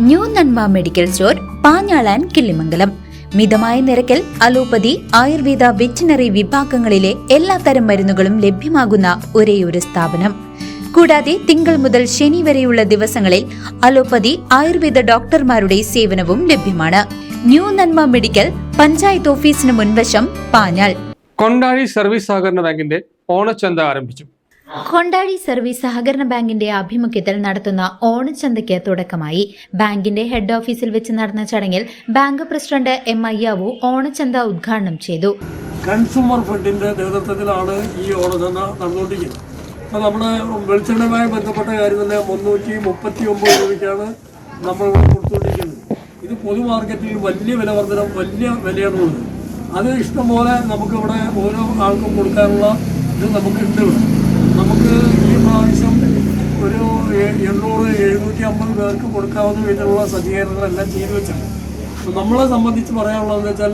New Nanma medical store പാഞ്ഞാളാൻ Killimangalam. മിതമായ നിരക്കിൽ allopathy Ayurveda veterinary വിഭാഗങ്ങളിലെ എല്ലാ തരം മരുന്നുകളും ലഭ്യമാകുന്ന ഒരേയൊരു സ്ഥാപനം. കൂടാതെ തിങ്കൾ മുതൽ ശനി വരെയുള്ള ദിവസങ്ങളിൽ അലോപ്പതി ആയുർവേദ ഡോക്ടർമാരുടെ സേവനവും ലഭ്യമാണ്. ന്യൂ നന്മ മെഡിക്കൽ പഞ്ചായത്ത് ഓഫീസിന് മുൻവശം പാഞ്ഞാൽ കൊണ്ടാഴി സർവീസ് സഹകരണ ബാങ്കിന്റെ ഓണച്ചന്ത ആരംഭിച്ചു. കൊണ്ടാഴി സർവീസ് സഹകരണ ബാങ്കിന്റെ ആഭിമുഖ്യത്തിൽ നടത്തുന്ന ഓണച്ചന്തയ്ക്ക് തുടക്കമായി. ബാങ്കിന്റെ ഹെഡ് ഓഫീസിൽ വെച്ച് നടന്ന ചടങ്ങിൽ ബാങ്ക് പ്രസിഡന്റ് എം അയ്യാവു ഓണച്ചന്ത ഉദ്ഘാടനം ചെയ്തു. കൺസ്യൂമർ ഫണ്ടിന്റെ നേതൃത്വത്തിലാണ് ഈ ഓണച്ചന്ത നടന്നുകൊണ്ടിരിക്കുന്നത്. അപ്പോൾ നമ്മുടെ വെളിച്ചെണ്ണയുമായി ബന്ധപ്പെട്ട കാര്യം തന്നെ മുന്നൂറ്റി മുപ്പത്തി ഒമ്പത് രൂപയ്ക്കാണ് നമ്മൾ കൊടുത്തുകൊണ്ടിരിക്കുന്നത്. ഇത് പൊതു മാർക്കറ്റിൽ വലിയ വില വർധന വലിയ വിലയാണ് അത് ഇഷ്ടംപോലെ നമുക്കിവിടെ ഓരോ ആൾക്കും കൊടുക്കാനുള്ള ഇത് നമുക്കുണ്ട് ഇവിടെ. നമുക്ക് ഈ പ്രാവശ്യം ഒരു എണ്ണൂറ് എഴുന്നൂറ്റി അമ്പത് പേർക്ക് കൊടുക്കാവുന്ന വിധത്തിലുള്ള സജ്ജീകരണങ്ങളെല്ലാം ചെയ്തു വെച്ചിട്ടുണ്ട്. നമ്മളെ സംബന്ധിച്ച് പറയാനുള്ളതെന്ന് വെച്ചാൽ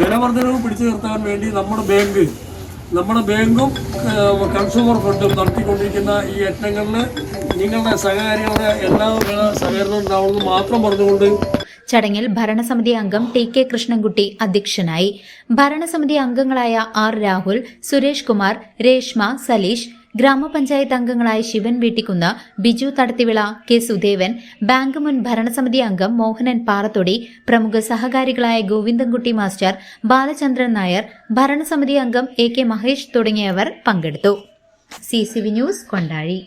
ധനവർദ്ധനവ് പിടിച്ചു നിർത്താൻ വേണ്ടി നമ്മുടെ ബാങ്ക് നമ്മുടെ ബാങ്കും കൺസ്യൂമർ ഫണ്ടും നടത്തിക്കൊണ്ടിരിക്കുന്ന ഈ യത്നങ്ങളിൽ നിങ്ങളുടെ സഹകാരികളുടെ എല്ലാവിധ സഹകരണം ഉണ്ടാവുമെന്ന് മാത്രം പറഞ്ഞുകൊണ്ട് ചടങ്ങിൽ ഭരണസമിതി അംഗം ടി കെ കൃഷ്ണൻകുട്ടി അധ്യക്ഷനായി. ഭരണസമിതി അംഗങ്ങളായ ആർ രാഹുൽ സുരേഷ് കുമാർ രേഷ്മ സലീഷ് ഗ്രാമപഞ്ചായത്ത് അംഗങ്ങളായ ശിവൻ വീട്ടിക്കുന്ന് ബിജു തടത്തിവിള കെ സുദേവൻ ബാങ്ക് മുൻ ഭരണസമിതി അംഗം മോഹനൻ പാറത്തൊടി പ്രമുഖ സഹകാരികളായ ഗോവിന്ദൻകുട്ടി മാസ്റ്റർ ബാലചന്ദ്രൻ നായർ ഭരണസമിതി അംഗം എ കെ മഹേഷ് തുടങ്ങിയവർ പങ്കെടുത്തു. C news Kondazhi.